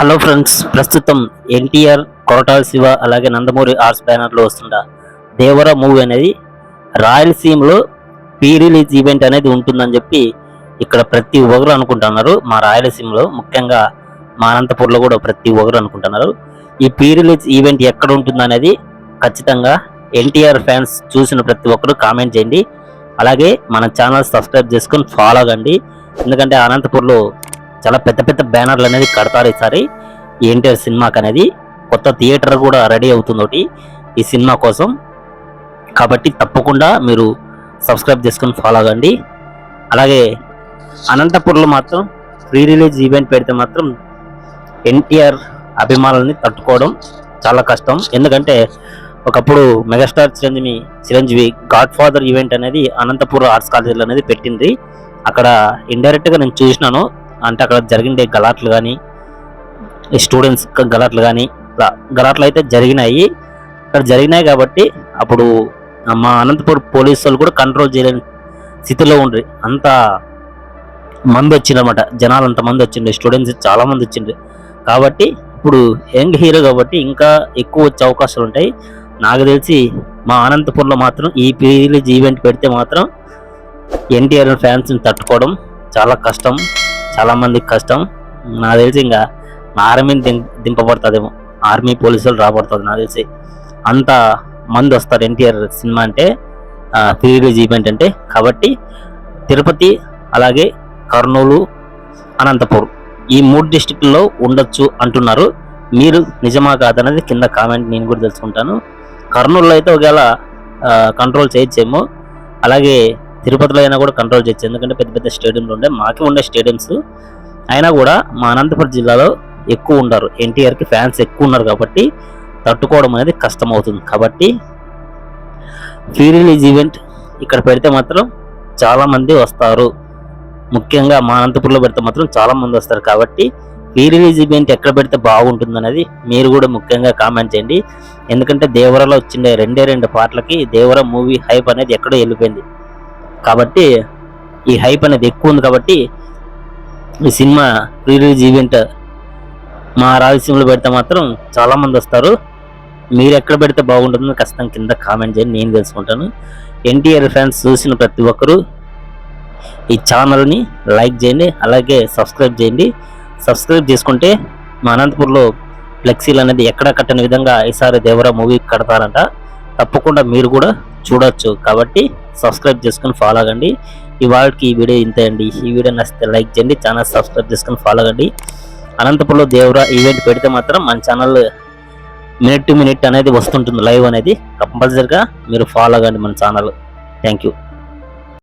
Hello friends ప్రస్తుతం ఎన్టీఆర్ కొరటాల శివ అలాగే Nandamuri arts బ్యానర్లో వస్తున్న దేవర మూవీ అనేది రాయలసీమలో పీ రిలీజ్ ఈవెంట్ అనేది ఉంటుందని చెప్పి ఇక్కడ ప్రతి ఒక్కరు అనుకుంటున్నారు. మా రాయలసీమలో ముఖ్యంగా మా అనంతపూర్లో కూడా ప్రతి ఒక్కరు అనుకుంటున్నారు. ఈ పీ రిలీజ్ ఈవెంట్ ఎక్కడ ఉంటుందనేది ఖచ్చితంగా ఎన్టీఆర్ ఫ్యాన్స్ చూసిన ప్రతి ఒక్కరు కామెంట్ చేయండి. అలాగే మన ఛానల్ సబ్స్క్రైబ్ చేసుకొని ఫాలో అవ్వండి. ఎందుకంటే అనంతపూర్లో చాలా పెద్ద పెద్ద బ్యానర్లు అనేది కడతారు ఈసారి. ఎన్టీఆర్ సినిమాకి అనేది కొత్త థియేటర్ కూడా రెడీ అవుతుంది ఒకటి ఈ సినిమా కోసం. కాబట్టి తప్పకుండా మీరు సబ్స్క్రైబ్ చేసుకొని ఫాలో అవ్వండి అలాగే అనంతపూర్లో మాత్రం ప్రీ రిలీజ్ ఈవెంట్ పెడితే మాత్రం ఎన్టీఆర్ అభిమానులని తట్టుకోవడం చాలా కష్టం. ఎందుకంటే ఒకప్పుడు megastar Chiranjeevi Chiranjeevi god father event అనేది అనంతపూర్ ఆర్ట్స్ కాలేజీలో అనేది పెట్టింది. అక్కడ ఇండైరెక్ట్గా నేను చూసినాను. అంటే అక్కడ జరిగిండే గలాట్లు కానీ స్టూడెంట్స్ గలాట్లు కానీ ఇట్లా గలాట్లు అయితే జరిగినాయి. అక్కడ జరిగినాయి కాబట్టి అప్పుడు మా అనంతపూర్ పోలీసు వాళ్ళు కూడా కంట్రోల్ చేయలేని స్థితిలో ఉండ్రి. అంత మంది వచ్చిందన్నమాట జనాలు అంత మంది వచ్చిండ్రు. స్టూడెంట్స్ చాలా మంది వచ్చిండ్రు. కాబట్టి ఇప్పుడు యంగ్ హీరో కాబట్టి ఇంకా ఎక్కువ వచ్చే అవకాశాలు ఉంటాయి. నాకు తెలిసి మా అనంతపూర్లో మాత్రం ఈ రిలీజ్ ఈవెంట్ పెడితే మాత్రం ఎన్టీఆర్ ఫ్యాన్స్ని తట్టుకోవడం చాలా కష్టం. చాలా మందికి కష్టం. నాకు తెలిసి ఇంకా ఆర్మీని దిం దింపబడుతుందేమో. ఆర్మీ పోలీసులు రాబడుతుంది నాకు తెలిసి. అంత మంది వస్తారు ఎన్టీఆర్ సినిమా అంటే ప్రీ రిలీజ్ ఈవెంట్ అంటే. కాబట్టి తిరుపతి అలాగే కర్నూలు అనంతపూర్ ఈ మూడు డిస్టిక్ల్లో ఉండొచ్చు అంటున్నారు. మీరు నిజమా కాదనేది కింద కామెంట్ నేను కూడా తెలుసుకుంటాను. కర్నూలులో అయితే ఒకవేళ కంట్రోల్ చేయొచ్చేమో. అలాగే తిరుపతిలో అయినా కూడా కంట్రోల్ చేయొచ్చు. ఎందుకంటే పెద్ద పెద్ద స్టేడియంలు ఉండే మాకే ఉండే స్టేడియంస్ అయినా కూడా మా అనంతపురం జిల్లాలో ఎక్కువ ఉండరు. ఎన్టీఆర్కి ఫ్యాన్స్ ఎక్కువ ఉన్నారు కాబట్టి తట్టుకోవడం అనేది కష్టం అవుతుంది కాబట్టి ఫ్రీ రిలీజ్ ఈవెంట్ ఇక్కడ పెడితే మాత్రం చాలామంది వస్తారు. ముఖ్యంగా మా అనంతపురంలో పెడితే మాత్రం చాలా మంది వస్తారు. కాబట్టి ఫ్రీ రిలీజ్ ఈవెంట్ ఎక్కడ పెడితే బాగుంటుంది అనేది మీరు కూడా ముఖ్యంగా కామెంట్ చేయండి. ఎందుకంటే దేవరలో వచ్చిండే రెండే రెండు పాటలకి దేవర మూవీ హైప్ అనేది ఎక్కడో వెళ్ళిపోయింది. కాబట్టి ఈ హైప్ అనేది ఎక్కువ ఉంది కాబట్టి ఈ సినిమా ప్రీ రిలీజ్ ఈవెంట్ మా రాయలసీమలో పెడితే మాత్రం చాలా మంది వస్తారు. మీరు ఎక్కడ పెడితే బాగుంటుందో ఖచ్చితంగా కింద కామెంట్ చేయండి. నేను తెలుసుకుంటాను. ఎన్టీఆర్ ఫ్యాన్స్ చూసిన ప్రతి ఒక్కరూ ఈ ఛానల్ని లైక్ చేయండి. అలాగే సబ్స్క్రైబ్ చేయండి. సబ్స్క్రైబ్ చేసుకుంటే మా అనంతపూర్లో ఫ్లెక్సీలు అనేది ఎక్కడ కట్టని విధంగా ఈసారి దేవరా మూవీ కడతారంట. తప్పకుండా మీరు కూడా చూడొచ్చు. కాబట్టి సబ్స్క్రైబ్ చేసుకొని ఫాలో అవ్వండి ఇవాళకి ఈ వీడియో ఇంతే అండి. ఈ వీడియో నచ్చితే లైక్ చేయండి ఛానల్ సబ్స్క్రైబ్ చేసుకొని ఫాలో అవ్వండి అనంతపురంలో దేవరా ఈవెంట్ పెడితే మాత్రం మన ఛానల్ మినిట్ టు మినిట్ అనేది వస్తుంటుంది లైవ్ అనేది. కంపల్సరిగా మీరు ఫాలో అవ్వండి మన ఛానల్ థ్యాంక్ యూ